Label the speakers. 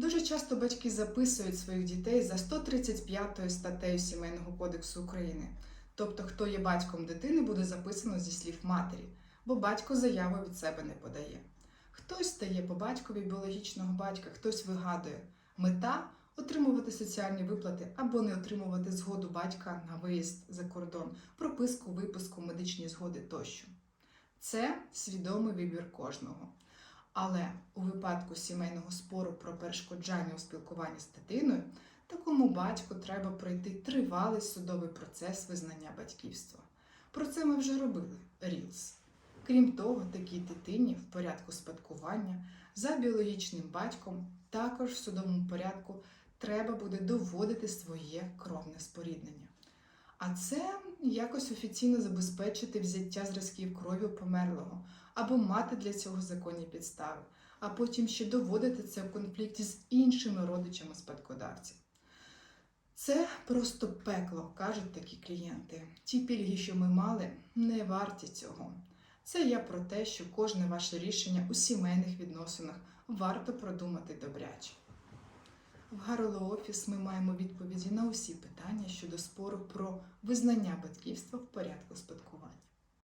Speaker 1: Дуже часто батьки записують своїх дітей за 135 статтею Сімейного кодексу України. Тобто, хто є батьком дитини, буде записано зі слів матері, бо батько заяву від себе не подає. Хтось стає по батькові біологічного батька, хтось вигадує. Мета отримувати соціальні виплати або не отримувати згоду батька на виїзд за кордон, прописку, виписку, медичні згоди тощо. Це свідомий вибір кожного. Але у випадку сімейного спору про перешкоджання у спілкуванні з дитиною, такому батьку треба пройти тривалий судовий процес визнання батьківства. Про це ми вже робили Рілс. Крім того, такій дитині в порядку спадкування за біологічним батьком також в судовому порядку треба буде доводити своє кровне споріднення. А це якось офіційно забезпечити взяття зразків крові померлого або мати для цього законні підстави, а потім ще доводити це в конфлікті з іншими родичами спадкодавців. Це просто пекло, кажуть такі клієнти. Ті пільги, що ми мали, не варті цього. Це я про те, що кожне ваше рішення у сімейних відносинах варто продумати добряче. В гарло Офіс ми маємо відповіді на усі питання щодо спору про визнання батьківства в порядку спадкування.